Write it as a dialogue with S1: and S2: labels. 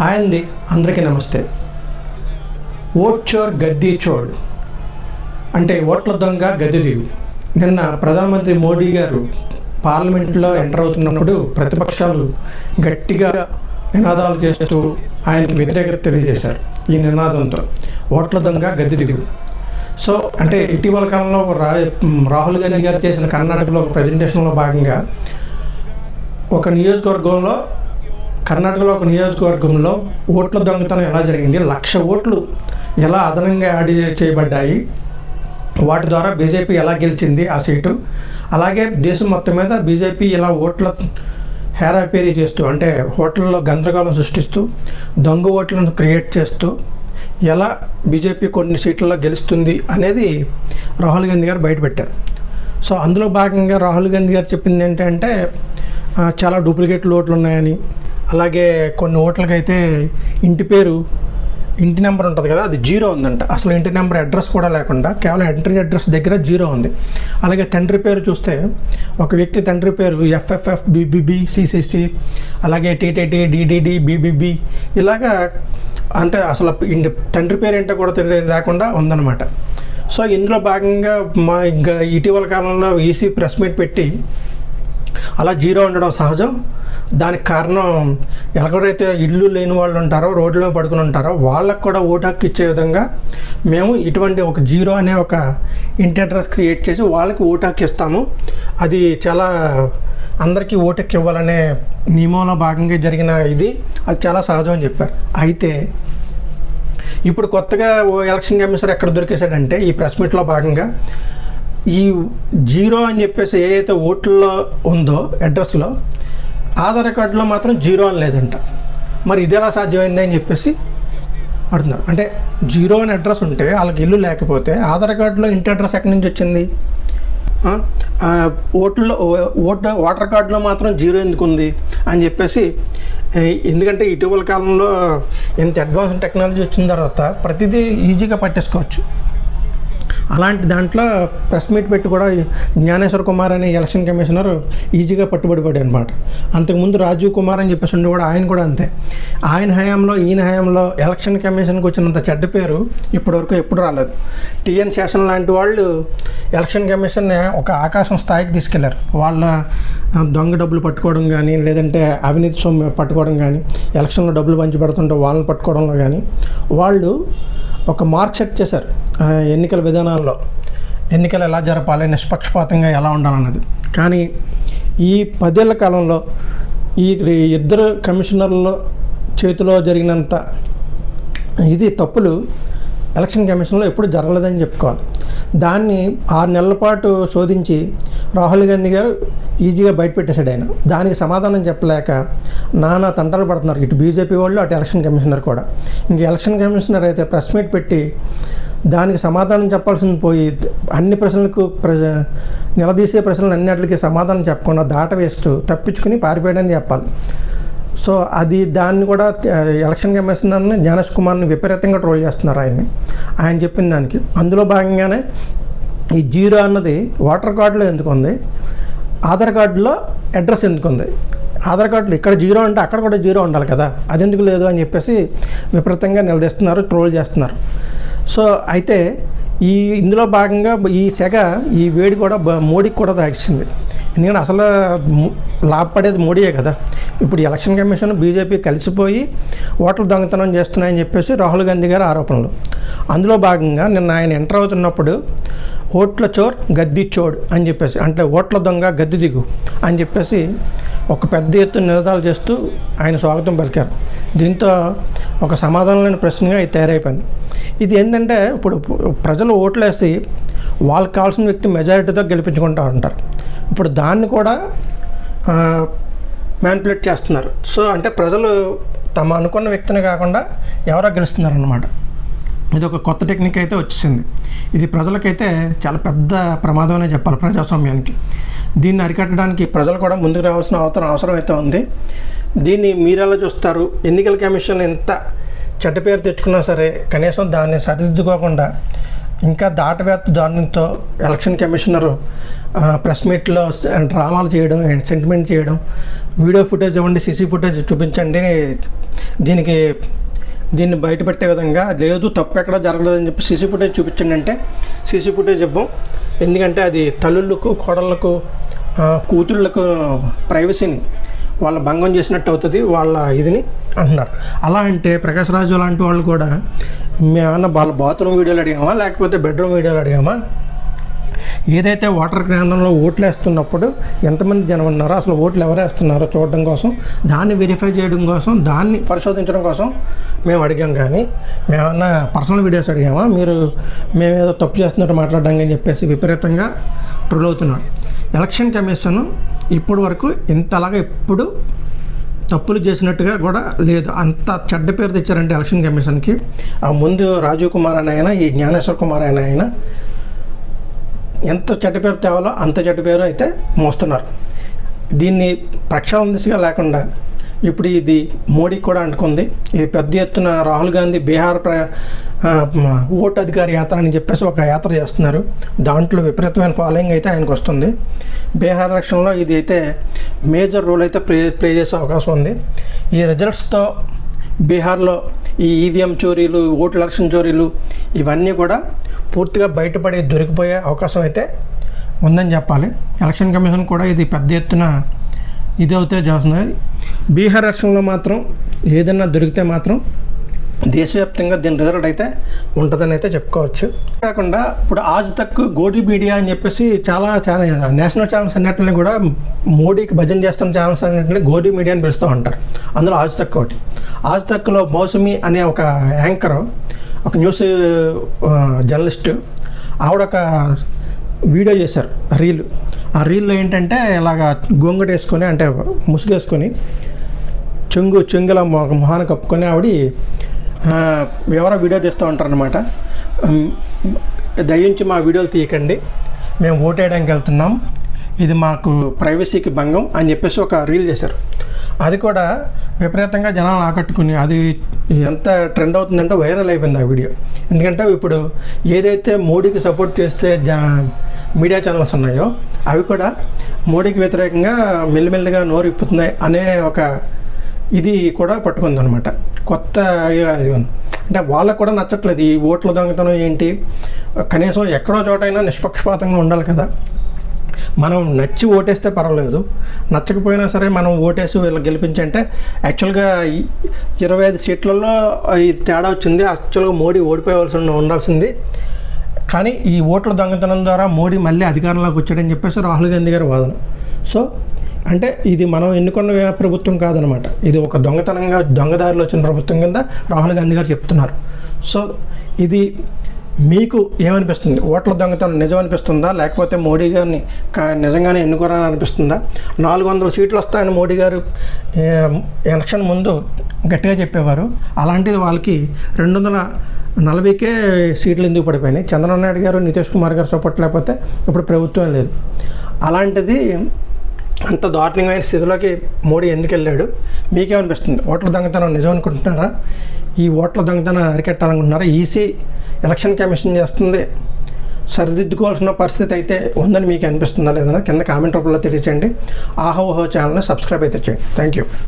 S1: Hi అండి అందరికీ నమస్తే. ఓట్ చోర్ గద్దీ చోడ్ అంటే ఓట్ల దొంగ గద్దె దిగు. నిన్న ప్రధానమంత్రి మోడీ గారు పార్లమెంట్లో ఎంటర్ అవుతున్నప్పుడు ప్రతిపక్షాలు గట్టిగా నినాదాలు చేస్తూ ఆయనకి వ్యతిరేకత తెలియజేశారు. ఈ నినాదంతో ఓట్ల దొంగ గద్దె దిగు. సో అంటే ఇటీవల కాలంలో రా రాహుల్ గాంధీ గారు చేసిన కర్ణాటకలో ఒక ప్రజెంటేషన్లో భాగంగా ఒక నియోజకవర్గంలో కర్ణాటకలో ఒక నియోజకవర్గంలో ఓట్ల దొంగతనం ఎలా జరిగింది? లక్ష ఓట్లు ఎలా అదనంగా యాడ్ చేయబడ్డాయి? వాటి ద్వారా బీజేపీ ఎలా గెలిచింది ఆ సీటు? అలాగే దేశం మొత్తం మీద బీజేపీ ఇలా ఓట్ల హేరాపేరీ చేస్తూ అంటే ఓట్లలో గందరగోళం సృష్టిస్తూ దొంగ ఓట్లను క్రియేట్ చేస్తూ ఎలా బీజేపీ కొన్ని సీట్లలో గెలుస్తుంది అనేది రాహుల్ గాంధీ గారు బయటపెట్టారు. సో అందులో భాగంగా రాహుల్ గాంధీ గారు చెప్పింది ఏంటంటే చాలా డూప్లికేట్ ఓట్లు ఉన్నాయని అలాగే కొన్ని ఓట్లకైతే ఇంటి పేరు ఇంటి నెంబర్ ఉంటుంది కదా అది జీరో ఉందంట. అసలు ఇంటి నెంబర్ అడ్రస్ కూడా లేకుండా కేవలం ఎంట్రీ అడ్రస్ దగ్గర జీరో ఉంది. అలాగే తండ్రి పేరు చూస్తే ఒక వ్యక్తి తండ్రి పేరు ఎఫ్ఎఫ్ఎఫ్ బీబీబీ సిసిసి అలాగే టీటీటీ డిడిడి బీబీబీ ఇలాగా అంటే అసలు ఇంటి తండ్రి పేరు ఏంటో కూడా తెలియ లేకుండా ఉందన్నమాట. సో ఇందులో భాగంగా మా ఇంకా ఇటీవల కాలంలో ఈసీ ప్రెస్ మీట్ పెట్టి అలా జీరో ఉండడం సహజం. దానికి కారణం ఎలాగైతే ఇల్లు లేని వాళ్ళు ఉంటారో రోడ్లో పడుకుని ఉంటారో వాళ్ళకు కూడా ఓటు హక్కు ఇచ్చే విధంగా మేము ఇటువంటి ఒక జీరో అనే ఒక ఇంటి అడ్రస్ క్రియేట్ చేసి వాళ్ళకి ఓటు హక్కు ఇస్తాము. అది చాలా అందరికీ ఓటు హక్కు ఇవ్వాలనే నియమంలో భాగంగా జరిగిన ఇది. అది చాలా సహజం అని చెప్పారు. అయితే ఇప్పుడు కొత్తగా ఓ ఎలక్షన్ కమిషనర్ ఎక్కడ దొరికేశాడంటే ఈ ప్రెస్ మీట్లో భాగంగా ఈ జీరో అని చెప్పేసి ఏదైతే ఓట్లలో ఉందో అడ్రస్లో ఆధార్ కార్డులో మాత్రం జీరో అని లేదంట. మరి ఇది ఎలా సాధ్యమైంది అని చెప్పేసి అడుగుతున్నారు. అంటే జీరో అని అడ్రస్ ఉంటే వాళ్ళకి ఇల్లు లేకపోతే ఆధార్ కార్డులో ఇంటి అడ్రస్ ఎక్కడి నుంచి వచ్చింది? ఓట్లలో ఓటర్ ఓటర్ కార్డులో మాత్రం జీరో ఎందుకు ఉంది అని చెప్పేసి ఎందుకంటే ఇటీవల కాలంలో ఎంత అడ్వాన్స్ టెక్నాలజీ వచ్చిన తర్వాత ప్రతిదీ ఈజీగా పట్టేసుకోవచ్చు. అలాంటి దాంట్లో ప్రెస్ మీట్ పెట్టి కూడా జ్ఞానేశ్వర్ కుమార్ అనే ఎలక్షన్ కమిషనర్ ఈజీగా పట్టుబడిపడి అనమాట అంతకుముందు రాజీవ్ కుమార్ అని చెప్పేసి ఉండే కూడా ఆయన కూడా అంతే. ఆయన హయాంలో ఈయన హయాంలో ఎలక్షన్ కమిషన్కి వచ్చినంత చెడ్డ పేరు ఇప్పటివరకు ఎప్పుడు రాలేదు. టిఎన్ శేషన్ లాంటి వాళ్ళు ఎలక్షన్ కమిషన్ ఒక ఆకాశం స్థాయికి తీసుకెళ్ళారు. వాళ్ళ దొంగ డబ్బులు పట్టుకోవడం కానీ లేదంటే అవినీతి సొమ్ము పట్టుకోవడం కానీ ఎలక్షన్లో డబ్బులు పంచిపెడుతుంటే వాళ్ళని పట్టుకోవడంలో కానీ వాళ్ళు ఒక మార్క్ సెట్ చేశారు. ఎన్నికల విధానాలు విధానాల్లో ఎన్నికలు ఎలా జరపాలి నిష్పక్షపాతంగా ఎలా ఉండాలన్నది. కానీ ఈ పదేళ్ళ కాలంలో ఈ ఇద్దరు కమిషనర్ల చేతిలో జరిగినంత ఇది తప్పులు ఎలక్షన్ కమిషన్లో ఎప్పుడు జరగలేదని చెప్పుకోవాలి. దాన్ని ఆరు నెలల పాటు శోధించి రాహుల్ గాంధీ గారు ఈజీగా బయటపెట్టేశాడు ఆయన. దానికి సమాధానం చెప్పలేక నానా తంటాలు పడుతున్నారు. ఇటు బీజేపీ వాళ్ళు అటు ఎలక్షన్ కమిషనర్ కూడా. ఇంక ఎలక్షన్ కమిషనర్ అయితే ప్రెస్ మీట్ పెట్టి దానికి సమాధానం చెప్పాల్సింది పోయి అన్ని ప్రశ్నలకు ప్రజ నిలదీసే ప్రశ్నలు అన్నిటికి సమాధానం చెప్పకుండా దాట వేస్తూ తప్పించుకుని పారిపోయాడని చెప్పాలి. సో అది దాన్ని కూడా ఎలక్షన్ కమిషనర్ని జ్ఞానేష్ కుమార్ని విపరీతంగా ట్రోల్ చేస్తున్నారు ఆయన్ని. ఆయన చెప్పిన దానికి. అందులో భాగంగానే ఈ జీరో అన్నది ఓటర్ కార్డులో ఎందుకు ఉంది? ఆధార్ కార్డులో అడ్రస్ ఎందుకు ఉంది? ఆధార్ కార్డులో ఇక్కడ జీరో అంటే అక్కడ కూడా జీరో ఉండాలి కదా. అది ఎందుకు లేదు అని చెప్పేసి విపరీతంగా నిలదీస్తున్నారు ట్రోల్ చేస్తున్నారు. సో అయితే ఈ ఇందులో భాగంగా ఈ సెగ ఈ వేడి కూడా మోడీకి కూడా తాగిస్తుంది ఎందుకంటే అసలు లాభపడేది మోడీయే కదా. ఇప్పుడు ఎలక్షన్ కమిషన్ బీజేపీ కలిసిపోయి ఓట్లు దొంగతనం చేస్తున్నాయని చెప్పేసి రాహుల్ గాంధీ గారి ఆరోపణలు. అందులో భాగంగా నిన్న ఆయన ఎంటర్ అవుతున్నప్పుడు ఓట్ల చోర్ గద్ది చోడ్ అని చెప్పేసి అంటే ఓట్ల దొంగ గద్ది దిగు అని చెప్పేసి ఒక పెద్ద ఎత్తున నినాదాలు చేస్తూ ఆయన స్వాగతం పలికారు. దీంతో ఒక సమాధానం లేని ప్రశ్నగా ఇది తయారైపోయింది. ఇది ఏంటంటే ఇప్పుడు ప్రజలు ఓట్లేసి వాళ్ళకి కావాల్సిన వ్యక్తి మెజారిటీతో గెలిపించుకుంటూ ఉంటారు. ఇప్పుడు దాన్ని కూడా మ్యాన్పులేట్ చేస్తున్నారు. సో అంటే ప్రజలు తమ అనుకున్న వ్యక్తిని కాకుండా ఎవరో గెలుస్తున్నారన్నమాట. ఇది ఒక కొత్త టెక్నిక్ అయితే వచ్చేసింది. ఇది ప్రజలకైతే చాలా పెద్ద ప్రమాదం అనే చెప్పాలి ప్రజాస్వామ్యానికి. దీన్ని అరికట్టడానికి ప్రజలు కూడా ముందుకు రావాల్సిన అవసరం అవసరం అయితే ఉంది. దీన్ని మీరెలా చూస్తారు? ఎన్నికల కమిషన్ ఎంత చెడ్డ పేరు తెచ్చుకున్నా సరే కనీసం దాన్ని సరిదిద్దుకోకుండా ఇంకా దాటవేత్త దారుణంతో ఎలక్షన్ కమిషనర్ ప్రెస్ మీట్లో డ్రామాలు చేయడం సెంటిమెంట్ చేయడం వీడియో ఫుటేజ్ ఇవ్వండి సీసీ ఫుటేజ్ చూపించండి దీనికి దీన్ని బయటపెట్టే విధంగా లేదు తప్పు ఎక్కడ జరగలేదని చెప్పి సీసీ ఫుటేజ్ చూపించండి అంటే సీసీ ఫుటేజ్ ఇవ్వం. ఎందుకంటే అది తల్లులకు కోడళ్ళకు కూతుళ్ళకు ప్రైవసీని వాళ్ళ భంగం చేసినట్టు అవుతుంది వాళ్ళ ఇదిని అంటున్నారు. అలా అంటే ప్రకాశ్రాజు లాంటి వాళ్ళు కూడా మేమన్నా వాళ్ళ బాత్రూమ్ వీడియోలు అడిగామా లేకపోతే బెడ్రూమ్ వీడియోలు అడిగామా? ఏదైతే ఓటర్ కేంద్రంలో ఓట్లు వేస్తున్నప్పుడు ఎంతమంది జనం ఉన్నారో అసలు ఓట్లు ఎవరు వేస్తున్నారో చూడడం కోసం దాన్ని వెరిఫై చేయడం కోసం దాన్ని పరిశోధించడం కోసం మేము అడిగాం కానీ మేమన్నా పర్సనల్ వీడియోస్ అడిగామా? మీరు మేము ఏదో తప్పు చేస్తున్నట్టు మాట్లాడడం అని చెప్పేసి విపరీతంగా ట్రోల్ అవుతున్నాడు ఎలక్షన్ కమిషన్ ఇప్పటి వరకు ఇంతలాగా ఎప్పుడు తప్పులు చేసినట్టుగా కూడా లేదు. అంత చెడ్డ పేరు తెచ్చారంటే ఎలక్షన్ కమిషన్కి. ఆ ముందు రాజీవ్ కుమార్ అని ఆయన ఈ జ్ఞానేశ్వర్ కుమార్ అని ఆయన ఎంత చెడ్డ పేరు తేవాలో అంత చెడ్డ పేరు అయితే మోస్తున్నారు. దీన్ని ప్రక్షాళన దిశగా లేకుండా ఇప్పుడు ఇది మోడీ కూడా అంటుకుంది. ఇది పెద్ద ఎత్తున రాహుల్ గాంధీ బీహార్ ప్ర ఓటు అధికారి యాత్ర అని చెప్పేసి ఒక యాత్ర చేస్తున్నారు. దాంట్లో విపరీతమైన ఫాలోయింగ్ అయితే ఆయనకు వస్తుంది. బీహార్ ఎలక్షన్లో ఇది అయితే మేజర్ రోల్ అయితే ప్లే ప్లే చేసే అవకాశం ఉంది. ఈ రిజల్ట్స్తో బీహార్లో ఈ ఈవీఎం చోరీలు ఓటు ఎలక్షన్ చోరీలు ఇవన్నీ కూడా పూర్తిగా బయటపడి దొరికిపోయే అవకాశం అయితే ఉందని చెప్పాలి. ఎలక్షన్ కమిషన్ కూడా ఇది పెద్ద ఎత్తున ఇది అవుతే చేస్తుంది బీహార్ ఎలక్షన్లో మాత్రం ఏదైనా దొరికితే మాత్రం దేశవ్యాప్తంగా దీని రిజల్ట్ అయితే ఉంటుందని అయితే చెప్పుకోవచ్చు. కాకుండా ఇప్పుడు ఆజ్ తక్ గోడి మీడియా అని చెప్పేసి చాలా చాలా నేషనల్ ఛానల్స్ అన్నింటిని కూడా మోడీకి భజన చేస్తున్న ఛానల్స్ అన్నింటిని గోడి మీడియా అని పిలుస్తూ ఉంటారు. అందులో ఆజ్ తక్ ఒకటి. ఆజ్ తక్లో మౌసమి అనే ఒక యాంకర్ ఒక న్యూస్ జర్నలిస్టు జర్నలిస్ట్ ఆవిడ ఒక వీడియో చేశారు రీల్. ఆ రీల్లో ఏంటంటే ఇలాగా గొంగట వేసుకొని అంటే ముసుగేసుకొని చెంగు చెంగుల మొహాన్ని కప్పుకొని ఆవిడ ఎవరో వీడియో తీస్తూ ఉంటారనమాట దయించి మా వీడియోలు తీయకండి. మేము ఓటేయడానికి వెళ్తున్నాం. ఇది మాకు ప్రైవసీకి భంగం అని చెప్పేసి ఒక రీల్ చేశారు. అది కూడా విపరీతంగా జనాలను ఆకట్టుకుని అది ఎంత ట్రెండ్ అవుతుందంటే వైరల్ అయిపోయింది ఆ వీడియో. ఎందుకంటే ఇప్పుడు ఏదైతే మోడీకి సపోర్ట్ చేస్తే జ మీడియా ఛానల్స్ ఉన్నాయో అవి కూడా మోడీకి వ్యతిరేకంగా మెల్లిమెల్లిగా నోరు ఇప్పుతున్నాయి అనే ఒక ఇది కూడా పట్టుకుందనమాట కొత్త అంటే వాళ్ళకు కూడా నచ్చట్లేదు. ఈ ఓట్ల దొంగతనం ఏంటి? కనీసం ఎక్కడో చోటైనా నిష్పక్షపాతంగా ఉండాలి కదా. మనం నచ్చి ఓటేస్తే పర్వాలేదు. నచ్చకపోయినా సరే మనం ఓటేసి వీళ్ళు గెలిపించంటే యాక్చువల్గా ఇరవై ఐదు సీట్లలో ఇది తేడా వచ్చింది. యాక్చువల్గా మోడీ ఓడిపోయవలసి ఉండాల్సింది. కానీ ఈ ఓట్ల దొంగతనం ద్వారా మోడీ మళ్ళీ అధికారంలోకి వచ్చాడని చెప్పేసి రాహుల్ గాంధీ గారి వాదన. సో అంటే ఇది మనం ఎన్నుకున్న ప్రభుత్వం కాదనమాట. ఇది ఒక దొంగతనంగా దొంగదారిలో వచ్చిన ప్రభుత్వం కింద రాహుల్ గాంధీ గారు చెప్తున్నారు. సో ఇది మీకు ఏమనిపిస్తుంది? ఓట్ల దొంగతనం నిజం అనిపిస్తుందా లేకపోతే మోడీ గారిని కా- నిజంగానే ఎన్నుకోరని అనిపిస్తుందా నాలుగు వందల సీట్లు వస్తాయని మోడీ గారు ఎలక్షన్ ముందు గట్టిగా చెప్పేవారు. అలాంటిది వాళ్ళకి రెండు వందల నలభైకే సీట్లు ఎందుకు పడిపోయినాయి? చంద్రబాబు నాయుడు గారు నితీష్ కుమార్ గారు సపోర్ట్ లేకపోతే ఇప్పుడు ప్రభుత్వం లేదు. అలాంటిది అంత దారుణమైన స్థితిలోకి మోడీ ఎందుకు వెళ్ళాడు మీకేమనిపిస్తుంది? ఓట్ల దొంగతనం నిజం అనుకుంటున్నారా? ఈ ఓట్ల దొంగతనం అరికెట్టాలనుకుంటున్నారా? ఈసీ ఎలక్షన్ కమిషన్ చేస్తుంది. సరిదిద్దుకోవాల్సిన పరిస్థితి అయితే ఉందని మీకు అనిపిస్తుందా లేదన్నా కింద కామెంట్ రూపంలో తెలియచేయండి. ఆహోహో ఛానల్ని సబ్స్క్రైబ్ అయితే చేయండి. Thank you.